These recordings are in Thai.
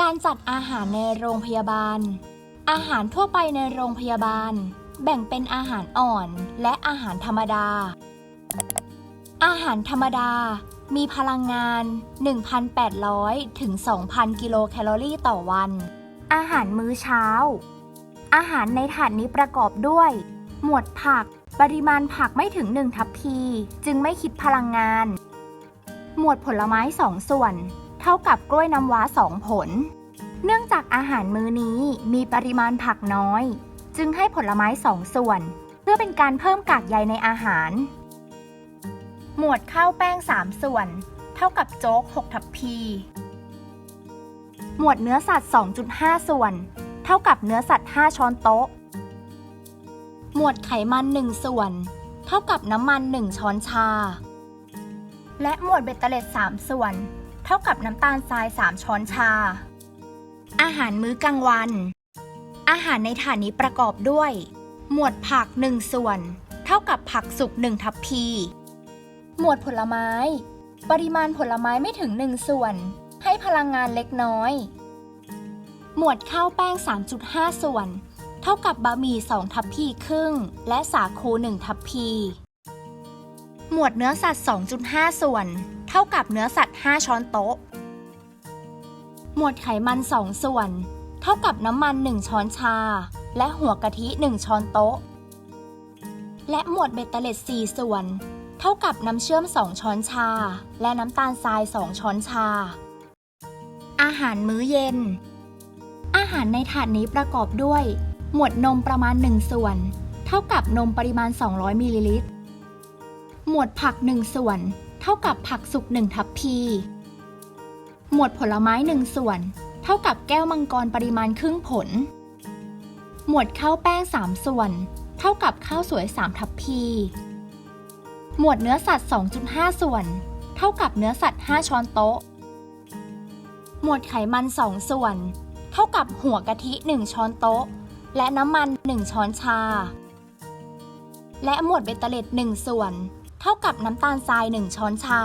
การจัดอาหารในโรงพยาบาล อาหารทั่วไปในโรงพยาบาล แบ่งเป็นอาหารอ่อนและอาหารธรรมดา อาหารธรรมดา มีพลังงาน 1,800 ถึง 2,000 กิโลแคลอรี่ต่อวัน อาหารมื้อเช้า อาหารในถาดนี้ประกอบด้วย หมวดผัก ปริมาณผักไม่ถึง 1 ทัพพี จึงไม่คิดพลังงาน หมวดผลไม้ 2 ส่วน เท่ากับกล้วยน้ำว้า2ผล เนื่องจากอาหารมื้อนี้มีปริมาณผักน้อย จึงให้ผลไม้2ส่วน เพื่อเป็นการเพิ่มกากใยในอาหาร หมวดข้าวแป้ง 3 ส่วน เท่ากับโจ๊ก 6 ทัพพี หมวดเนื้อสัตว์ 2.5 ส่วน เท่ากับเนื้อสัตว์ 5 ช้อนโต๊ะ หมวดไขมัน 1 ส่วน เท่ากับน้ำมัน 1 ช้อนชา และหมวดเบตเตอร์เลต3ส่วน ท่ากับน้ำตาลทราย 3 ช้อนชา อาหารมื้อกลางวัน อาหารในถาดนี้ประกอบด้วย หมวดผัก 1 ส่วน เท่ากับผักสุก1ทัพพี หมวดผลไม้ ปริมาณผลไม้ไม่ถึง 1 ส่วน ให้พลังงานเล็กน้อย หมวดข้าวแป้ง 3.5 ส่วน เท่ากับบะหมี่2ทัพพีครึ่ง และสาคู1ทัพพี หมวดเนื้อสัตว์ 2.5 ส่วน เท่ากับเนื้อสัตว์ 5 ช้อนโต๊ะ หมวดไขมัน 2 ส่วน เท่ากับน้ำมัน 1 ช้อนชา และหัวกะทิ 1 ช้อนโต๊ะ และหมวดเบตเตอร์เลต4ส่วน เท่ากับน้ำเชื่อม 2 ช้อนชา และน้ำตาลทราย 2 ช้อนชา อาหารมื้อเย็น อาหารในถาดนี้ประกอบด้วย หมวดนมประมาณ 1 ส่วน เท่ากับนมปริมาณ 200มิลลิลิตรหมวดผัก 1 ส่วน เท่ากับผักสุก1ทัพพี หมวดผลไม้ 1 ส่วน เท่ากับแก้วมังกรปริมาณครึ่งผล หมวดข้าวแป้ง 3 ส่วน เท่ากับข้าวสวย 3 ทัพพี หมวดเนื้อสัตว์ 2.5 ส่วน เท่ากับเนื้อสัตว์ 5 ช้อนโต๊ะ หมวดไขมัน 2 ส่วน เท่ากับหัวกะทิ 1 ช้อนโต๊ะ และน้ำมัน 1 ช้อนชา และหมวดเบตเตอร์เลต1ส่วน เท่ากับน้ำตาลทราย 1 ช้อนชา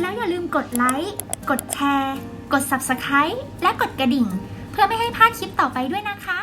แล้วอย่าลืมกดไลค์ กดแชร์ กด Subscribe และกดกระดิ่ง เพื่อไม่ให้พลาดคลิปต่อไปด้วยนะคะ